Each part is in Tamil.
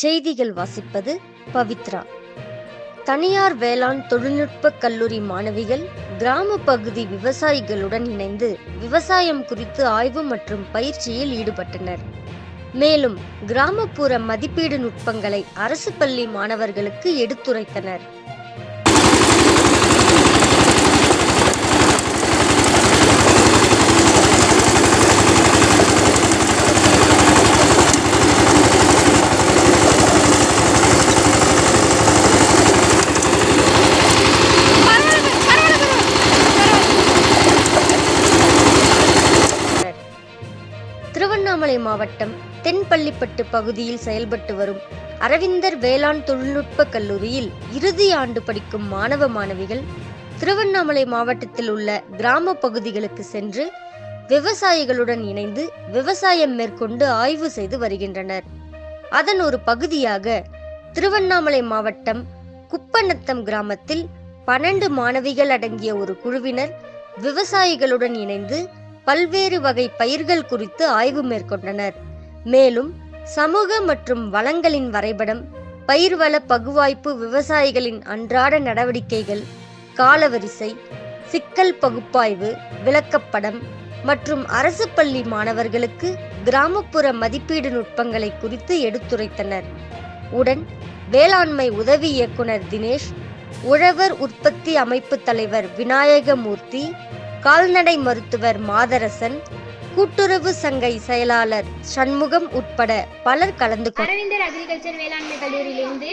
செய்திகள் வாசிப்பது பவித்ரா. தனியார் வேளாண் தொழில்நுட்ப கல்லூரி மாணவிகள் கிராம பகுதி விவசாயிகளுடன் இணைந்து விவசாயம் குறித்து ஆய்வு மற்றும் பயிற்சியில் ஈடுபட்டனர். மேலும் கிராமப்புற மதிப்பீடு நுட்பங்களை அரசு பள்ளி மாணவர்களுக்கு எடுத்துரைத்தனர். திருவண்ணாமலை மாவட்டம் தென்பள்ளிப்பட்டு பகுதியில் செயல்பட்டு வரும் அரவிந்தர் வேளாண் தொழில்நுட்ப கல்லூரியில் இறுதி ஆண்டு படிக்கும் மாணவ மாணவிகள் திருவண்ணாமலை மாவட்டத்தில் உள்ள கிராம பகுதிகளுக்கு சென்று விவசாயிகளுடன் இணைந்து விவசாயம் மேற்கொண்டு ஆய்வு செய்து வருகின்றனர். அதன் ஒரு பகுதியாக திருவண்ணாமலை மாவட்டம் குப்பநத்தம் கிராமத்தில் பன்னெண்டு மாணவிகள் அடங்கிய ஒரு குழுவினர் விவசாயிகளுடன் இணைந்து பல்வேறு வகை பயிர்கள் குறித்து ஆய்வு மேற்கொண்டனர். மேலும் சமூக மற்றும் வளங்களின் வரைபடம் பயிர்வள பகுவாய்ப்பு விவசாயிகளின் அன்றாட நடவடிக்கைகள் காலவரிசை சிக்கல் பகுப்பாய்வு விளக்கப்படம் மற்றும் அரசு பள்ளி மாணவர்களுக்கு கிராமப்புற மதிப்பீடு நுட்பங்களை குறித்து எடுத்துரைத்தனர். உடன் வேளாண்மை உதவி இயக்குனர் தினேஷ் உழவர் உற்பத்தி அமைப்பு தலைவர் விநாயகமூர்த்தி கால்நடை மருத்துவர் மாதரசன் கூட்டுறவு சங்க செயலாளர் சண்முகம் உட்பட பலர் கலந்து அரவிந்தர் அக்ரிகல்ச்சர் வேளாண்மை கல்லூரியிலிருந்து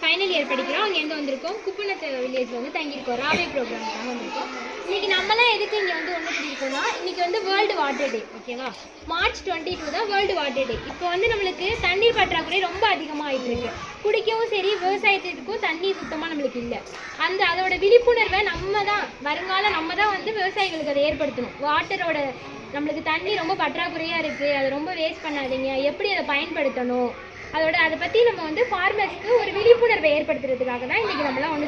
ஃபைனல் இயர் படிக்கிறோம். அங்கேருந்து வந்திருக்கோம்? குப்பநத்த வில்லேஜ் வந்து தங்கியிருக்கோம். ராவே ப்ரோக்ராம் வந்திருக்கோம். இன்னைக்கு நம்மலாம் எதுக்கு இங்கே வந்து ஒன்று கூட்டியிருக்கோம்னா இன்னைக்கு வந்து வேர்ல்டு வாட்டர் டே ஓகேவா மார்ச் டுவெண்ட்டி டூ தான் வேர்ல்டு வாட்டர் டே இப்போ வந்து நம்மளுக்கு தண்ணீர் பற்றாக்குறை ரொம்ப அதிகமாகிட்டு இருக்கு. குடிக்கவும் சரி விவசாயத்திற்கும் தண்ணி சுத்தமாக நம்மளுக்கு இல்லை. அந்த அதோட விழிப்புணர்வை நம்ம தான் வருங்காலம் நம்ம தான் வந்து விவசாயிகளுக்கு அதை ஏற்படுத்தணும். வாட்டரோட நம்மளுக்கு தண்ணி ரொம்ப பற்றாக்குறையாக இருக்குது அதை ரொம்ப வேஸ்ட் பண்ணாதீங்க எப்படி அதை பயன்படுத்தணும்? அதோட அதை பற்றி நம்ம வந்து ஃபார்மர்ஸ்க்கு ஒரு விழிப்புணர்வை ஏற்படுத்துறதுக்காக தான் இன்றைக்கி நம்மளாம் ஒன்று